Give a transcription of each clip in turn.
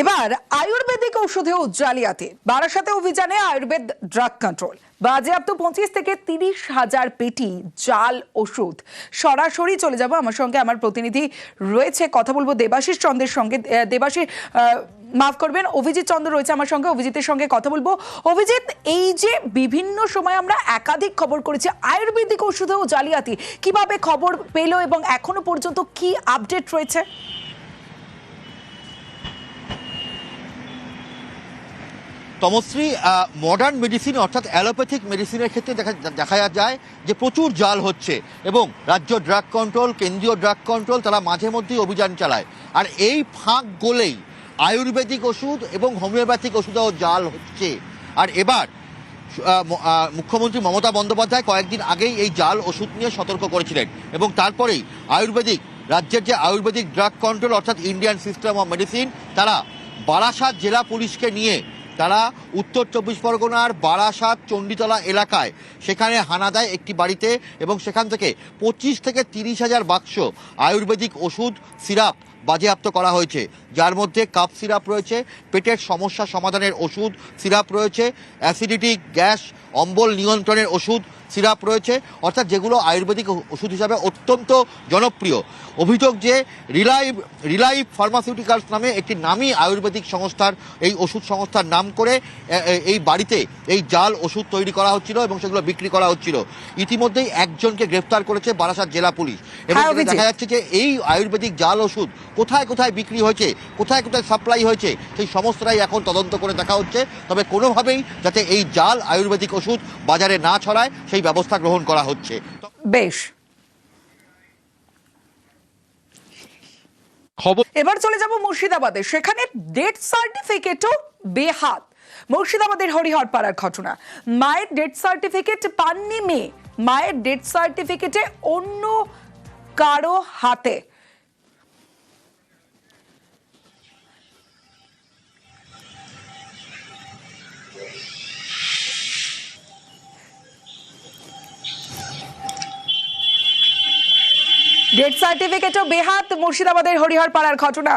এবার আয়ুর্বেদিক ঔষধেও জালিয়াতি। বারাসাতে অভিযানে আয়ুর্বেদ ড্রাগ কন্ট্রোল। বাজেয়াপ্ত পঁচিশ থেকে তিরিশ হাজার পেটি জাল ওষুধ সরাসরি চলে যাব। আমার সঙ্গে আমার প্রতিনিধি রয়েছে। কথা বলব দেবাশিস চন্দ্রের সঙ্গে। দেবাশিস মাফ করবেন, অভিজিৎ চন্দ্র রয়েছে আমার সঙ্গে। অভিজিতের সঙ্গে কথা বলব। অভিজিৎ, এই যে বিভিন্ন সময় আমরা একাধিক খবর করেছি, আয়ুর্বেদিক ওষুধেও জালিয়াতি। কীভাবে খবর পেল এবং এখনও পর্যন্ত কি আপডেট রয়েছে? তমশ্রী মডার্ন মেডিসিন অর্থাৎ অ্যালোপ্যাথিক মেডিসিনের ক্ষেত্রে দেখা দেখা যায় যে প্রচুর জাল হচ্ছে এবং রাজ্য ড্রাগ কন্ট্রোল কেন্দ্রীয় ড্রাগ কন্ট্রোল তারা মাঝে মধ্যেই অভিযান চালায়। আর এই ফাঁক গোলেই আয়ুর্বেদিক ওষুধ এবং হোমিওপ্যাথিক ওষুধেও জাল হচ্ছে। আর এবার মুখ্যমন্ত্রী মমতা বন্দ্যোপাধ্যায় কয়েকদিন আগেই এই জাল ওষুধ নিয়ে সতর্ক করেছিলেন এবং তারপরেই আয়ুর্বেদিক, রাজ্যের যে আয়ুর্বেদিক ড্রাগ কন্ট্রোল অর্থাৎ ইন্ডিয়ান সিস্টেম অফ মেডিসিন তারা বারাসাত জেলা পুলিশকে নিয়ে তারা উত্তর চব্বিশ পরগনার বারাসাত, চণ্ডীতলা এলাকায়। সেখানে হানা দেয় একটি বাড়িতে এবং সেখান থেকে পঁচিশ থেকে তিরিশ হাজার বাক্স আয়ুর্বেদিক ওষুধ, সিরাপ বাজেয়াপ্ত করা হয়েছে। যার মধ্যে কাপ সিরাপ রয়েছে, পেটের সমস্যা সমাধানের ওষুধ সিরাপ রয়েছে, অ্যাসিডিটি, গ্যাস, অম্বল নিয়ন্ত্রণের ওষুধ সিরাপ রয়েছে অর্থাৎ যেগুলো আয়ুর্বেদিক ওষুধ হিসাবে অত্যন্ত জনপ্রিয়। অভিযোগ যে রিলাইভ রিলাইভ ফার্মাসিউটিক্যালস নামে একটি নামী আয়ুর্বেদিক সংস্থার এই ওষুধ সংস্থার নাম করে এই বাড়িতে এই জাল ওষুধ তৈরি করা হচ্ছিল এবং সেগুলো বিক্রি করা হচ্ছিল। ইতিমধ্যেই একজনকে গ্রেফতার করেছে বারাসাত জেলা পুলিশ। এবং হ্যাঁ, অভিজিৎ। দেখা যাচ্ছে যে এই আয়ুর্বেদিক জাল ওষুধ কোথায় কোথায় বিক্রি হয়েছে কোথায় কোথায় সাপ্লাই হয়েছে সেই সমস্তটাই এখন তদন্ত করে দেখা হচ্ছে। তবে কোনোভাবেই যাতে এই জাল আয়ুর্বেদিক ওষুধ বাজারে না ছড়ায় সেই ব্যবস্থা গ্রহণ করা হচ্ছে। বেশ। খবর এবার চলে যাব মুর্শিদাবাদে। সেখানে ডেথ সার্টিফিকেটও বেহাত। মুর্শিদাবাদের হরিহর পাড়ার ঘটনা। মায়ের ডেথ সার্টিফিকেট পাননি মেয়ে। মায়ের ডেথ সার্টিফিকেটে অন্য কারও হাতে। ডেথ সার্টিফিকেটও বেহাত মুর্শিদাবাদের হরিহর পাড়ার ঘটনা।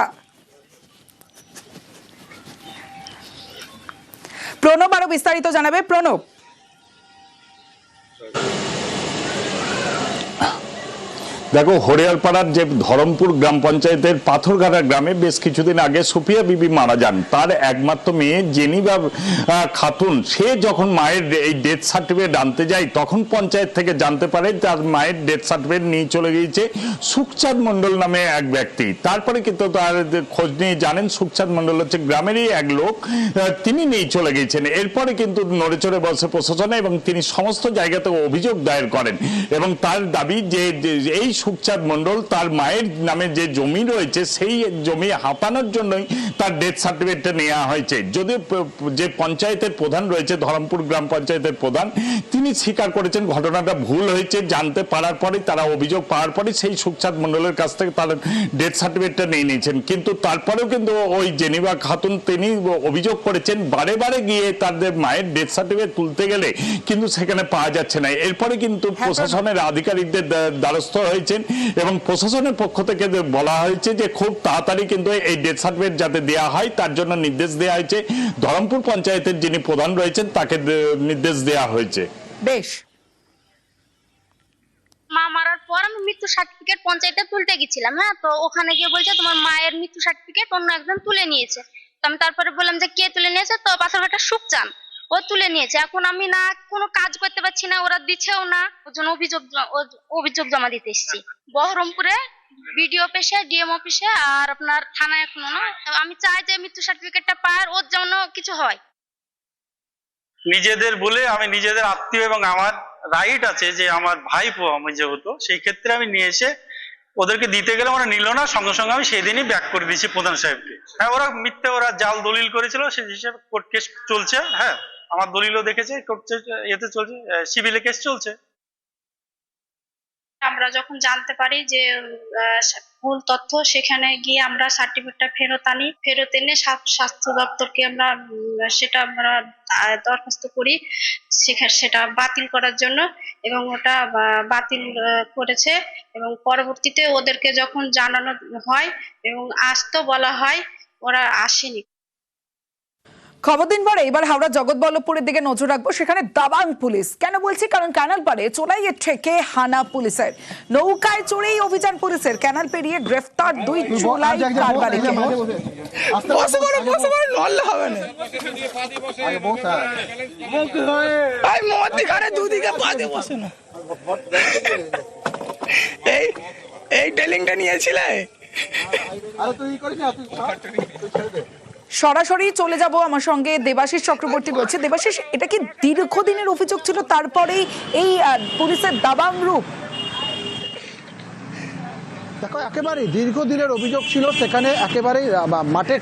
প্রণব আরও বিস্তারিত জানাবে। প্রণব। দেখো, হরিয়ালপাড়ার যে ধরমপুর গ্রাম পঞ্চায়েতের পাথরঘাটা গ্রামে বেশ কিছুদিন আগে সুফিয়া বিবি মারা যান। তার একমাত্র মেয়ে জেনিবা খাতুন, সে যখন মায়ের এই ডেথ সার্টিফিকেট আনতে যায়, তখন পঞ্চায়েত থেকে জানতে পারে তার মায়ের ডেথ সার্টিফিকেট নিয়ে চলে গিয়েছে সুখচাঁদ মণ্ডল নামে এক ব্যক্তি। তারপরে কিন্তু তার খোঁজ নিয়ে জানেন, সুখচাঁদ মণ্ডল হচ্ছে গ্রামেরই এক লোক তিনি নিয়ে চলে গিয়েছেন। এরপরে কিন্তু নড়ে চড়ে বসে প্রশাসনে এবং তিনি সমস্ত জায়গাতে অভিযোগ দায়ের করেন এবং তার দাবি যে, এই সুখচাঁদ মণ্ডল তার মায়ের নামে যে জমি রয়েছে সেই জমি হাঁপানোর জন্যই তার ডেথ সার্টিফিকেটটা নেওয়া হয়েছে। যদিও যে পঞ্চায়েতের প্রধান রয়েছে ধরমপুর গ্রাম পঞ্চায়েতের প্রধান তিনি স্বীকার করেছেন ঘটনাটা ভুল হয়েছে জানতে পারার পরে তারা অভিযোগ পাওয়ার পরে সেই সুখচাঁদ মণ্ডলের কাছ থেকে তার ডেথ সার্টিফিকেটটা নিয়ে নিয়েছেন। কিন্তু তারপরেও কিন্তু ওই জেনিবা খাতুন তিনি অভিযোগ করেছেন বারে বারে গিয়ে তাদের মায়ের ডেথ সার্টিফিকেট তুলতে গেলে কিন্তু সেখানে পাওয়া যাচ্ছে না। এরপরে কিন্তু হ্যাঁ, প্রশাসনের আধিকারিকদের দ্বা- দ্বারস্থ হয়েছেন এবং প্রশাসনের পক্ষ থেকে বলা হয়েছে যে খুব তাড়াতাড়ি কিন্তু এই ডেথ সার্টিফিকেট যাতে দেওয়া হয় তার জন্য নির্দেশ দেওয়া হয়েছে। ধরমপুর পঞ্চায়েতের যিনি প্রধান রয়েছেন তাকে নির্দেশ দেওয়া হয়েছে। বেশ। মা মারার পর আমি মৃত্যু সার্টিফিকেট পঞ্চায়েতে তুলতে গেছিলাম হ্যাঁ? তো ওখানে গিয়ে বলছে তোমার মায়ের মৃত্যু সার্টিফিকেট অন্য একজন তুলে নিয়েছে। তো আমি তারপরে বললাম যে কে তুলে নিয়েছে? তো পাশের একটা সুখচান ও তুলে নিয়েছে। এখন আমি না কোনো কাজ করতে পারছি না, ওরা দিচ্ছেও না। ওর জন্য অভিযোগ অভিযোগ জমা দিতে এসেছি। বহরমপুরে বিডিও অফিসে, ডিএম অফিসে আর আপনার থানায় এখনও না। আমি চাই যে মৃত্যু সার্টিফিকেটটা পায় ওর যেন কিছু হয়। নিজেদের বলে আমি নিজেদের আত্মীয় এবং আমার রাইট আছে যে আমার ভাইপো আমি যেহেতু, সেই ক্ষেত্রে আমি নিয়ে এসে ওদেরকে দিতে গেলে ওরা নিল না। সঙ্গে সঙ্গে আমি সেই দিনই ব্যাক করে দিয়েছি প্রধান সাহেবকে। হ্যাঁ ওরা মিথ্যে, ওরা জাল দলিল করেছিল, সেই হিসেবে কোর্ট কেস চলছে। হ্যাঁ। আমার দলিলও দেখেছে কোর্ট ইয়েতে চলছে সিভিলে কেস চলছে। আমরা যখন জানতে পারি যে ভুল তথ্য, সেখানে গিয়ে আমরা সার্টিফিকেটটা ফেরত আনি। ফেরত এনে স্বা- স্বাস্থ্য দপ্তরকে আমরা সেটা আমরা দরখাস্ত করি সেখা- সেটা বাতিল করার জন্য এবং ওটা বাতিল করেছে এবং পরবর্তীতে ওদেরকে যখন জানানো হয় এবং আসতেও বলা হয়, ওরা আসেনি। খবর দিন পরে এবার হাওড়া জগৎবল্লভপুরের দিকে নজর রাখব। সেখানে দাবাং পুলিশ। কেন বলছি? কারণ ক্যানাল পারে চোলাইয়ের ঠেকে হানা পুলিশের। নৌকায় চড়েই অভিযান পুলিশের। ক্যানাল পেরিয়ে গ্রেফতার দুই চোলাই কারবারিকে। পা না। এই এই টেলিংটা নিয়েছিলে? সরাসরি চলে যাব আমার সঙ্গে দেবাশিস চক্রবর্তী রয়েছে। দেবাশিস, এটা কি দীর্ঘদিনের অভিযোগ ছিল? তারপরেই এই পুলিশের দাবাং রূপ দেখো, একেবারে দীর্ঘদিনের অভিযোগ ছিল, সেখানে একেবারে মাঠে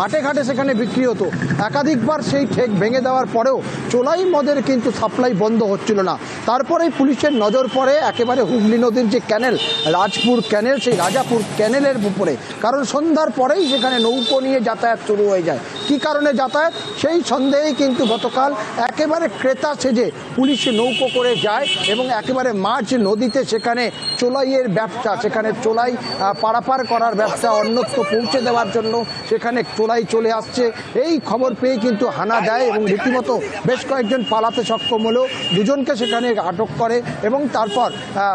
মাঠে ঘাটে সেখানে বিক্রি হতো। একাধিকবার সেই ঠেক ভেঙে দেওয়ার পরেও চোলাই মদের কিন্তু সাপ্লাই বন্ধ হচ্ছিল না। তারপরেই পুলিশের নজর পড়ে একেবারে হুগলি নদীর যে ক্যানেল, রাজপুর ক্যানেল, সেই রাজাপুর ক্যানেলের উপরে। কারণ সন্ধ্যার পরেই সেখানে নৌকো নিয়ে যাতায়াত শুরু হয়ে যায়। কী কারণে যাতায়াত? সেই সন্দেহেই কিন্তু গতকাল একেবারে ক্রেতা সেজে পুলিশ নৌকো করে যায় এবং একেবারে মাঝ নদীতে সেখানে চোলাইয়ের ব্যবসা, সেখানে চোলাই আহ, পারাপার করার ব্যবসা অন্যত্র পৌঁছে দেওয়ার জন্য সেখানে চোলাই চলে আসছে। এই খবর পেয়ে কিন্তু হানা দেয় এবং রীতিমতো বেশ কয়েকজন পালাতে সক্ষম হলেও দুজনকে সেখানে আটক করে এবং তারপর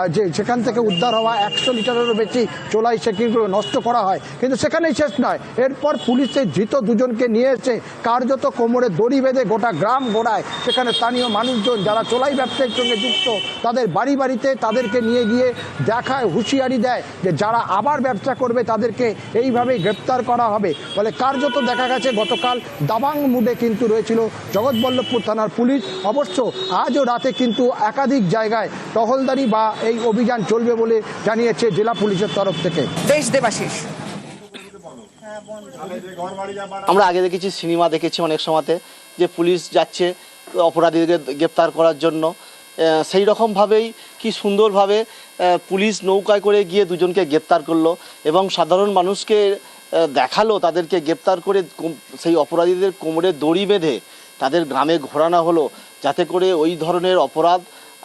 যে সেখান থেকে উদ্ধার হওয়া একশো লিটারেরও বেশি চোলাই সেগুলো নষ্ট করা হয়। কিন্তু সেখানেই শেষ নয়। এরপর পুলিশের ধৃত দুজনকে নিয়ে এসে কার্যত কোমরে দড়ি বেঁধে গোটা গ্রাম গোড়ায় সেখানে স্থানীয় মানুষজন যারা চোলাই ব্যবসায়ের সঙ্গে যুক্ত তাদের বাড়ি বাড়িতে তাদেরকে নিয়ে গিয়ে দেখায় হুঁশিয়ারি দেয় যে যারা আবার ব্যবসা করবে তাদেরকে এইভাবেই গ্রেপ্তার করা হবে। ফলে কার্যত দেখা গেছে গতকাল দাবাং মুডে কিন্তু রয়েছিল জগৎবল্লভপুর থানার পুলিশ। অবশ্য আজও রাতে কিন্তু একাধিক জায়গায় টহলদারি বা এই অভিযান চলবে বলে জানিয়েছে জেলা পুলিশের তরফ থেকে। বেশ দেবাশিস। আমরা আগে দেখেছি সিনেমা দেখেছি অনেক সময়তে যে পুলিশ যাচ্ছে অপরাধীদের গ্রেপ্তার করার জন্য। সেই রকমভাবেই কি সুন্দরভাবে পুলিশ নৌকায় করে গিয়ে দুজনকে গ্রেপ্তার করল এবং সাধারণ মানুষকে দেখাল, তাদেরকে গ্রেপ্তার করে সেই অপরাধীদের কোমরে দড়ি বেঁধে তাদের গ্রামে ঘোরানো হলো যাতে করে ওই ধরনের অপরাধ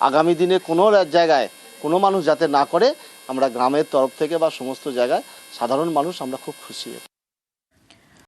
আগামী দিনে কোনো জায়গায় কোনো মানুষ যাতে না করে, আমরা গ্রামের তরফ থেকে বা সমস্ত জায়গায় সাধারণ মানুষ আমরা খুব খুশি।